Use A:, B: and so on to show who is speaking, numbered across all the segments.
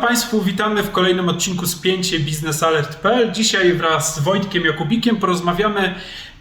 A: Państwu, witamy w kolejnym odcinku Spięcie biznesalert.pl. Dzisiaj wraz z Wojtkiem Jakubikiem porozmawiamy,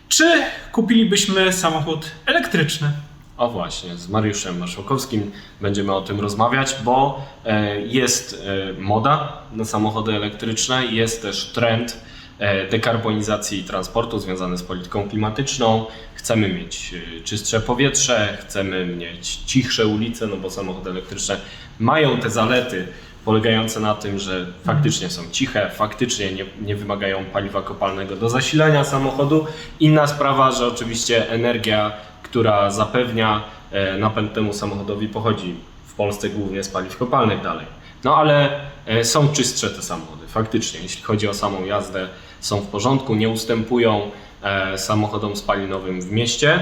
A: czy kupilibyśmy samochód elektryczny.
B: O właśnie, z Mariuszem Marszałkowskim będziemy o tym rozmawiać, bo e, jest e, moda na samochody elektryczne, jest też trend e, dekarbonizacji transportu związany z polityką klimatyczną. Chcemy mieć czystsze powietrze, chcemy mieć cichsze ulice, no bo samochody elektryczne mają te zalety polegające na tym, że faktycznie są ciche, faktycznie nie, nie wymagają paliwa kopalnego do zasilania samochodu. Inna sprawa, że oczywiście energia która zapewnia e, napęd temu samochodowi pochodzi w Polsce głównie z paliw kopalnych dalej. No ale e, są czystsze te samochody, faktycznie, jeśli chodzi o samą jazdę, są w porządku, nie ustępują e, samochodom spalinowym w mieście.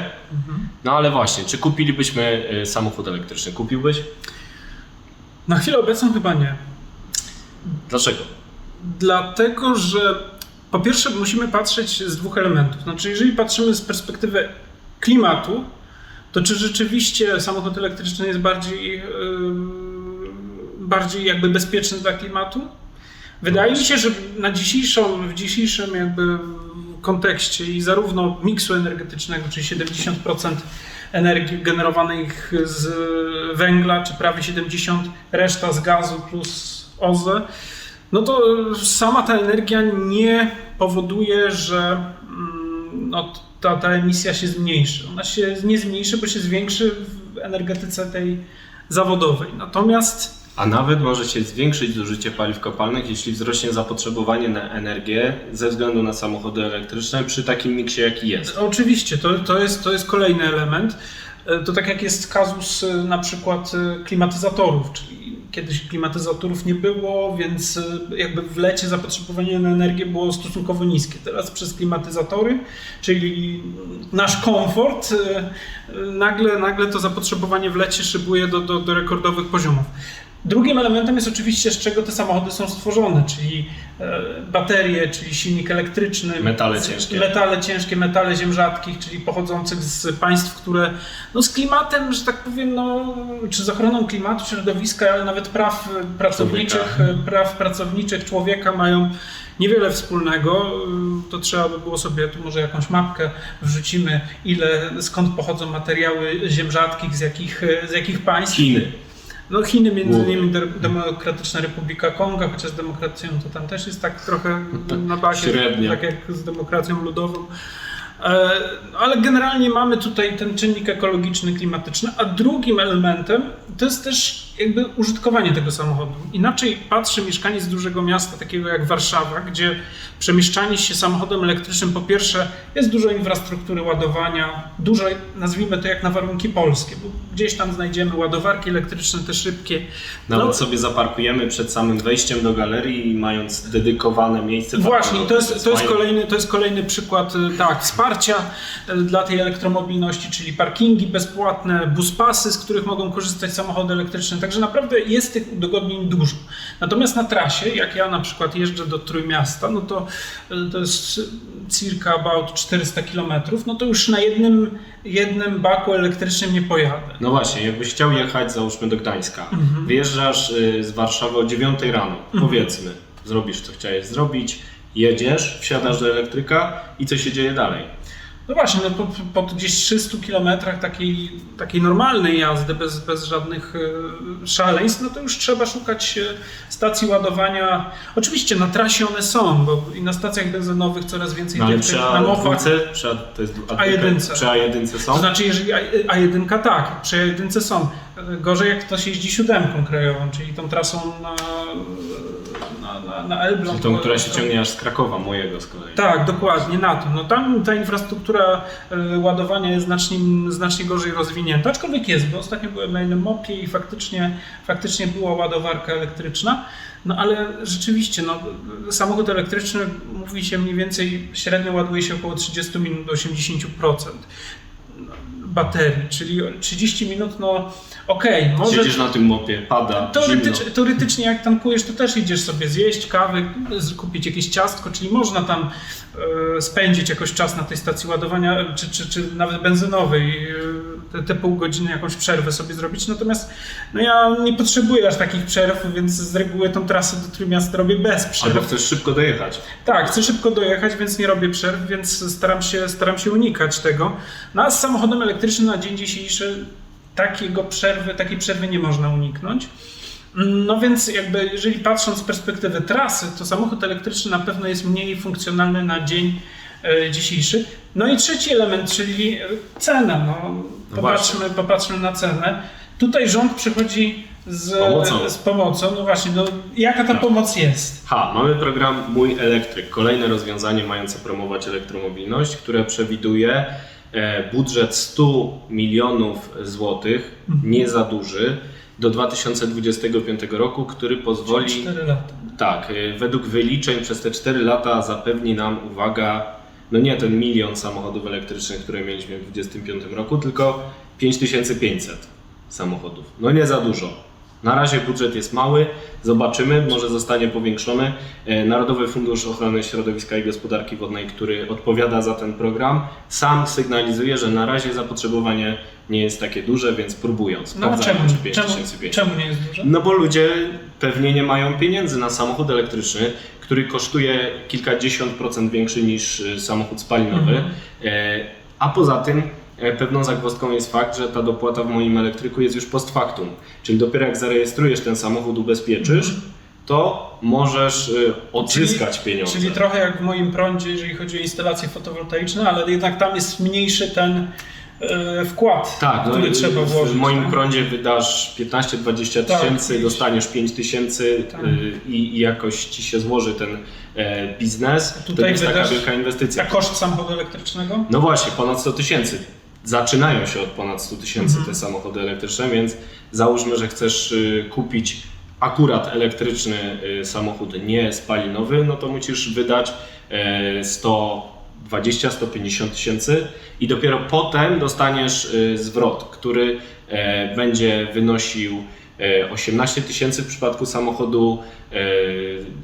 B: No ale właśnie, czy kupilibyśmy samochód elektryczny? Kupiłbyś?
A: Na chwilę obecną chyba nie.
B: Dlaczego?
A: Dlatego, że po pierwsze musimy patrzeć z dwóch elementów. Znaczy, jeżeli patrzymy z perspektywy klimatu, to czy rzeczywiście samochód elektryczny jest bardziej, yy, bardziej jakby bezpieczny dla klimatu? Wydaje mi się, że na dzisiejszą, w dzisiejszym jakby kontekście i zarówno miksu energetycznego, czyli 70% energii generowanej z węgla, czy prawie 70%, reszta z gazu plus OZE, no to sama ta energia nie powoduje, że mm, no, ta, ta emisja się zmniejszy. Ona się nie zmniejszy, bo się zwiększy w energetyce tej zawodowej. Natomiast
B: A nawet może się zwiększyć zużycie paliw kopalnych, jeśli wzrośnie zapotrzebowanie na energię ze względu na samochody elektryczne przy takim miksie, jaki jest.
A: Oczywiście, to, to, jest, to jest kolejny element. E, To tak jak jest kazus e, na przykład e, klimatyzatorów, czyli kiedyś klimatyzatorów nie było, więc jakby w lecie zapotrzebowanie na energię było stosunkowo niskie. Teraz przez klimatyzatory, czyli nasz komfort, nagle, nagle to zapotrzebowanie w lecie szybuje do, do, do rekordowych poziomów. Drugim elementem jest oczywiście, z czego te samochody są stworzone, czyli e, baterie, czyli silnik elektryczny,
B: Metale ciężkie.
A: metale ciężkie, metale ziem rzadkich, czyli pochodzących z państw, które no, z klimatem, że tak powiem, no, czy z ochroną klimatu, środowiska, ale nawet praw e, pracowniczych,
B: Człowieka.
A: e, praw pracowniczych człowieka mają niewiele wspólnego. Y, To trzeba by było sobie tu może jakąś mapkę wrzucimy, ile, skąd pochodzą materiały ziem rzadkich, z jakich, e, z jakich państw.
B: Chiny.
A: No Chiny, między innymi De- Demokratyczna Republika Konga, chociaż z demokracją to tam też jest tak trochę na bazie, tak jak z demokracją ludową. E, Ale generalnie mamy tutaj ten czynnik ekologiczny, klimatyczny, a drugim elementem to jest też jakby użytkowanie tego samochodu. Inaczej patrzy mieszkaniec dużego miasta, takiego jak Warszawa, gdzie przemieszczanie się samochodem elektrycznym, po pierwsze jest dużo infrastruktury ładowania, dużo, nazwijmy to jak na warunki polskie, bo gdzieś tam znajdziemy ładowarki elektryczne, te szybkie.
B: Nawet
A: No,
B: sobie zaparkujemy przed samym wejściem do galerii, mając dedykowane miejsce.
A: Właśnie, to jest, to, jest kolejny, to jest kolejny przykład y, tak, wsparcia y, dla tej elektromobilności, czyli parkingi bezpłatne, buspasy, z których mogą korzystać samochody elektryczne. Także naprawdę jest tych udogodnień dużo. Natomiast na trasie, jak ja na przykład jeżdżę do Trójmiasta, no to y, to jest circa about 400 km, no to już na jednym, jednym baku elektrycznym nie pojadę.
B: No właśnie, jakbyś chciał jechać, załóżmy do Gdańska,
A: Mhm.
B: wyjeżdżasz y, z Warszawy o 9 rano, powiedzmy, zrobisz co chciałeś zrobić, jedziesz, wsiadasz do elektryka i co się dzieje dalej?
A: No właśnie, no po, po gdzieś 300 kilometrach takiej, takiej normalnej jazdy, bez, bez żadnych e, szaleństw, no to już trzeba szukać e, stacji ładowania. Oczywiście na trasie one są, bo i na stacjach benzynowych coraz więcej
B: No ale
A: tych,
B: przy
A: tych na mofach.
B: A2, przy, A, to jest A2,
A: A1.
B: przy A1 są?
A: To znaczy, jeżeli A- A1 tak, przy A1 są. Gorzej jak ktoś jeździ siódemką krajową, czyli tą trasą na, na, na, na Elbląg.
B: Tą, która się ciągnie aż z Krakowa, mojego z kolei.
A: Tak, dokładnie na tym. No tam ta infrastruktura e, ładowania jest znacznie, znacznie gorzej rozwinięta, aczkolwiek jest, bo ostatnio byłem na jednym mopie i faktycznie, faktycznie była ładowarka elektryczna. No ale rzeczywiście, no, samochód elektryczny mówi się mniej więcej średnio ładuje się około 30 minut do 80%. Baterii, czyli 30 minut, no okej, może...
B: Siedzisz na tym mopie, pada, zimno.
A: Teoretycz, teoretycznie jak tankujesz, to też idziesz sobie zjeść kawy, kupić jakieś ciastko, czyli można tam spędzić jakoś czas na tej stacji ładowania, czy, czy, czy nawet benzynowej, e, te, te pół godziny jakąś przerwę sobie zrobić. Natomiast no ja nie potrzebuję aż takich przerw, więc z reguły tą trasę do Trójmiasta robię bez przerw.
B: Albo chcesz szybko dojechać.
A: Tak, chcę szybko dojechać, więc nie robię przerw, więc staram się, staram się unikać tego. No a z samochodem elektrycznym na dzień dzisiejszy takiego przerwy, takiej przerwy nie można uniknąć. No więc jakby jeżeli patrząc z perspektywy trasy, to samochód elektryczny na pewno jest mniej funkcjonalny na dzień e, dzisiejszy. No i trzeci element, czyli cena. No, popatrzmy, popatrzmy na cenę. Tutaj rząd przychodzi z
B: Pomocą.
A: z pomocą. No właśnie, no, jaka ta pomoc jest?
B: Ha, mamy program Mój Elektryk, kolejne rozwiązanie mające promować elektromobilność, które przewiduje e, budżet 100 milionów złotych, nie za duży, do 2025 roku, który pozwoli
A: 4 lata.
B: Tak, y, według wyliczeń przez te 4 lata zapewni nam, uwaga, no nie ten milion samochodów elektrycznych, które mieliśmy w 2025 roku, tylko 5500 samochodów. No nie za dużo. Na razie budżet jest mały, zobaczymy, może zostanie powiększony. E, Narodowy Fundusz Ochrony Środowiska i Gospodarki Wodnej, który odpowiada za ten program, sam sygnalizuje, że na razie zapotrzebowanie nie jest takie duże, więc próbują.
A: No czemu, czemu,
B: 5500.
A: czemu nie jest duże?
B: No bo ludzie pewnie nie mają pieniędzy na samochód elektryczny, który kosztuje kilkadziesiąt procent większy niż y, samochód spalinowy.
A: Mhm.
B: E, A poza tym pewną zagwozdką jest fakt, że ta dopłata w moim elektryku jest już post factum. Czyli dopiero jak zarejestrujesz ten samochód, ubezpieczysz, to możesz y, odzyskać pieniądze.
A: Czyli trochę jak w moim prądzie, jeżeli chodzi o instalacje fotowoltaiczne, ale jednak tam jest mniejszy ten e, wkład,
B: Tak, no,
A: który
B: i
A: trzeba włożyć.
B: w moim
A: tak?
B: prądzie wydasz 15-20
A: Tak,
B: tysięcy, dostaniesz 5 tysięcy
A: Tak.
B: i, i jakoś ci się złoży ten e, biznes. to
A: Tutaj
B: jest taka wielka inwestycja.
A: A koszt samochodu elektrycznego?
B: No właśnie, ponad 100 tysięcy. Zaczynają się od ponad 100 tysięcy
A: Mhm.
B: te samochody elektryczne, więc załóżmy, że chcesz y, kupić akurat elektryczny y, samochód, nie spalinowy, no to musisz wydać e, 120-150 tysięcy i dopiero potem dostaniesz y, zwrot, który e, będzie wynosił e, 18 tysięcy w przypadku samochodu e,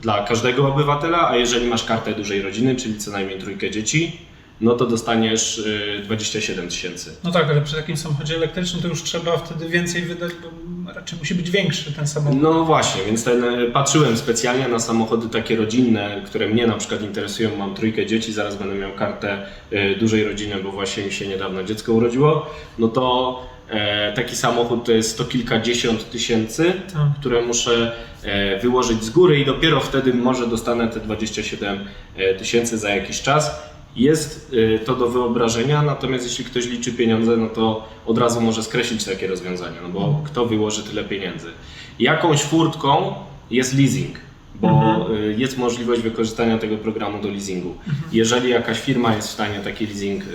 B: dla każdego obywatela, a jeżeli masz kartę dużej rodziny, czyli co najmniej trójkę dzieci, no to dostaniesz y, 27 tysięcy.
A: No tak, ale przy takim samochodzie elektrycznym to już trzeba wtedy więcej wydać, bo raczej musi być większy ten samochód.
B: No właśnie, więc ten, e, patrzyłem specjalnie na samochody takie rodzinne, które mnie na przykład interesują. Mam trójkę dzieci, zaraz będę miał kartę e, dużej rodziny, bo właśnie mi się niedawno dziecko urodziło. No to e, taki samochód to jest sto kilkadziesiąt tysięcy,
A: Tak.
B: które muszę e, wyłożyć z góry i dopiero wtedy może dostanę te 27 e, tysięcy za jakiś czas. Jest e, to do wyobrażenia, natomiast jeśli ktoś liczy pieniądze, no to od razu może skreślić takie rozwiązanie, no bo kto wyłoży tyle pieniędzy? Jakąś furtką jest leasing, bo
A: Mhm.
B: y, jest możliwość wykorzystania tego programu do leasingu. Jeżeli jakaś firma jest w stanie taki leasing y,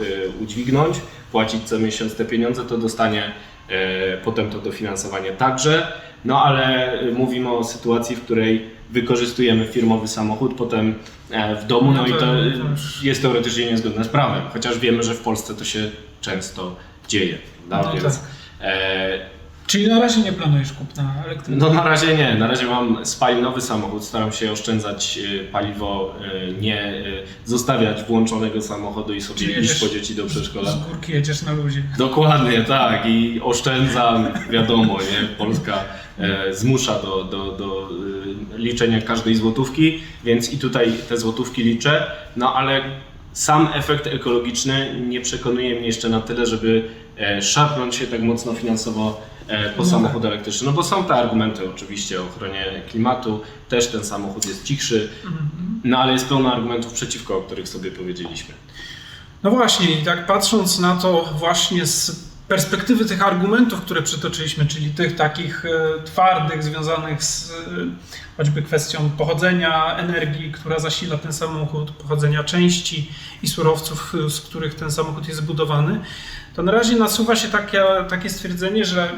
B: udźwignąć, płacić co miesiąc te pieniądze, to dostanie y, potem to dofinansowanie także. No ale y, mówimy o sytuacji, w której wykorzystujemy firmowy samochód, potem e, w domu, no,
A: No
B: i
A: to-
B: y,
A: to już-
B: jest teoretycznie niezgodne z prawem, chociaż wiemy, że w Polsce to się często dzieje. prawda?
A: No
B: Więc,
A: tak.
B: E,
A: Czyli na razie nie planujesz kupna elektrycznego?
B: no na razie nie, na razie mam spalinowy samochód, staram się oszczędzać y, paliwo, y, nie y, zostawiać włączonego samochodu i sobie
A: Czyli
B: iść
A: jedziesz
B: po dzieci do przedszkola.
A: Z górki jedziesz na luzie.
B: Dokładnie, tak i oszczędzam, wiadomo, nie? Polska e, zmusza do, do, do y, liczenia każdej złotówki, więc i tutaj te złotówki liczę, no ale sam efekt ekologiczny nie przekonuje mnie jeszcze na tyle, żeby e, szarpnąć się tak mocno finansowo e, po
A: No
B: samochód elektryczny. No bo są te argumenty oczywiście o ochronie klimatu, też ten samochód jest cichszy, no ale jest pełno argumentów przeciwko, o których sobie powiedzieliśmy.
A: No właśnie, i tak patrząc na to właśnie z perspektywy tych argumentów, które przytoczyliśmy, czyli tych takich e, twardych, związanych z e, choćby kwestią pochodzenia energii, która zasila ten samochód, pochodzenia części i surowców, e, z których ten samochód jest zbudowany, to na razie nasuwa się takie, takie stwierdzenie, że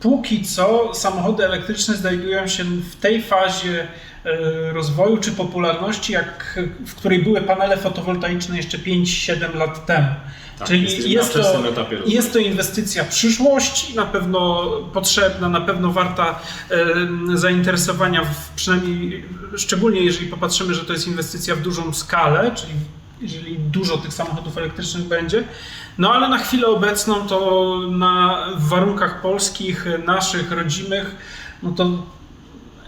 A: póki co samochody elektryczne znajdują się w tej fazie rozwoju czy popularności, jak, w której były panele fotowoltaiczne jeszcze 5-7 lat temu.
B: Tak,
A: Czyli
B: jest
A: to, jest to inwestycja przyszłości, na pewno potrzebna, na pewno warta e, zainteresowania, w, przynajmniej szczególnie jeżeli popatrzymy, że to jest inwestycja w dużą skalę, czyli jeżeli dużo tych samochodów elektrycznych będzie. No ale na chwilę obecną to na w warunkach polskich, naszych, rodzimych, no to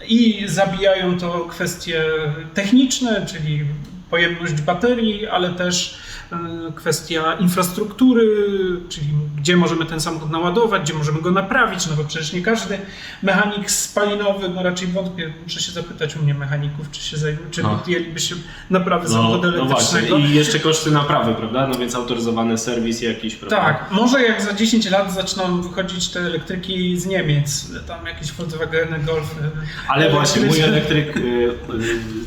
A: i zabijają to kwestie techniczne, czyli pojemność baterii, ale też e, kwestia infrastruktury, czyli gdzie możemy ten samochód naładować, gdzie możemy go naprawić, no bo przecież nie każdy mechanik spalinowy, no raczej wątpię, muszę się zapytać u mnie mechaników, czy się zajmą, czy
B: No.
A: podjęliby się naprawy
B: No,
A: samochodu
B: no właśnie,
A: elektrycznego.
B: i jeszcze koszty naprawy, prawda? No więc autoryzowany serwis jakiś, prawda?
A: Tak, może jak za 10 lat zaczną wychodzić te elektryki z Niemiec, tam jakieś Volkswageny, Golfy.
B: Ale właśnie mój elektryk y, y,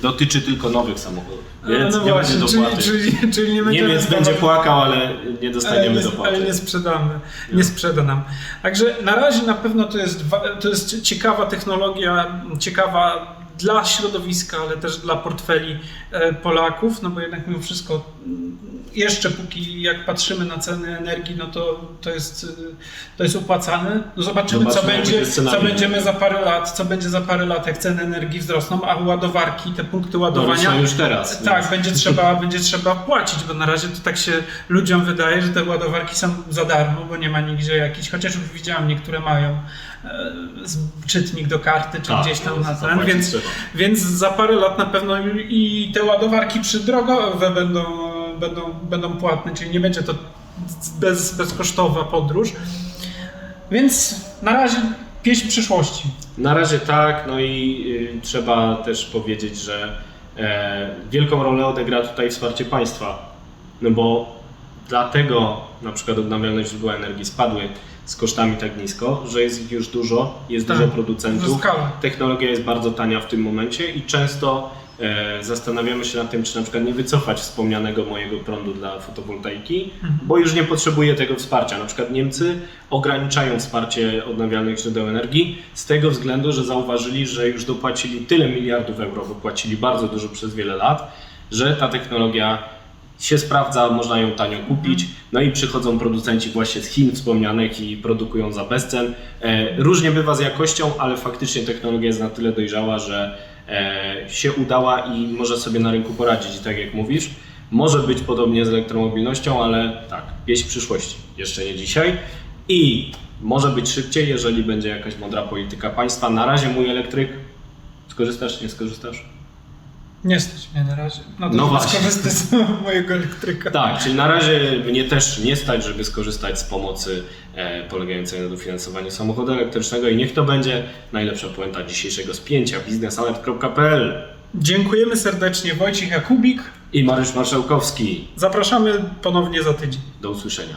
B: dotyczy tylko nowych samochodów, więc
A: no
B: nie
A: właśnie,
B: będzie
A: czyli,
B: dopłaty.
A: czyli, czyli nie będziemy
B: Niemiec będzie płakał, ale nie
A: ale
B: dostaniemy
A: nie,
B: dopłaty.
A: ale nie sprzedamy, nie sprzeda nam. Także na razie na pewno to jest, to jest ciekawa technologia, ciekawa dla środowiska, ale też dla portfeli e, Polaków, no bo jednak mimo wszystko jeszcze póki jak patrzymy na ceny energii, no to, to, jest, y, to jest opłacane. No zobaczymy, co,
B: Zobaczymy, jak
A: będzie, co będziemy za parę lat, co będzie za parę lat, jak ceny energii wzrosną, a ładowarki, te punkty
B: No,
A: ładowania
B: są już teraz.
A: tak,
B: więc-
A: będzie trzeba, będzie trzeba płacić, bo na razie to tak się ludziom wydaje, że te ładowarki są za darmo, bo nie ma nigdzie jakichś, chociaż już widziałem, niektóre mają e, czytnik do karty, czy
B: Tak,
A: gdzieś tam na ten, więc,
B: trzeba.
A: więc za parę lat na pewno i te ładowarki przydrogowe będą, będą, będą płatne, czyli nie będzie to bez, bezkosztowa podróż. Więc na razie pieśń przyszłości.
B: Na razie tak, no i y, trzeba też powiedzieć, że e, wielką rolę odegra tutaj wsparcie państwa, no bo dlatego na przykład odnawialne źródła energii spadły z kosztami tak nisko, że jest ich już dużo, jest
A: Tak,
B: dużo producentów, technologia jest bardzo tania w tym momencie i często e, zastanawiamy się nad tym, czy na przykład nie wycofać wspomnianego mojego prądu dla fotowoltaiki,
A: Mhm.
B: bo już nie potrzebuje tego wsparcia. Na przykład Niemcy ograniczają wsparcie odnawialnych źródeł energii z tego względu, że zauważyli, że już dopłacili tyle miliardów euro, wypłacili bardzo dużo przez wiele lat, że ta technologia się sprawdza, można ją tanio kupić, no i przychodzą producenci właśnie z Chin wspomnianych i produkują za bezcen. E, różnie bywa z jakością, ale faktycznie technologia jest na tyle dojrzała, że e, się udała i może sobie na rynku poradzić. Tak jak mówisz, może być podobnie z elektromobilnością, ale tak, pieśń przyszłości, jeszcze nie dzisiaj. I może być szybciej, jeżeli będzie jakaś mądra polityka państwa. Na razie mój elektryk, skorzystasz, nie skorzystasz?
A: Nie stać mnie na razie. To,
B: No
A: żeby
B: właśnie.
A: skorzystać z mojego elektryka.
B: Tak, czyli na razie mnie też nie stać, żeby skorzystać z pomocy e, polegającej na dofinansowaniu samochodu elektrycznego i niech to będzie najlepsza puenta dzisiejszego spięcia biznesalert.pl
A: Dziękujemy serdecznie Wojciech Jakubik.
B: i Mariusz Marszałkowski.
A: Zapraszamy ponownie za tydzień.
B: Do usłyszenia.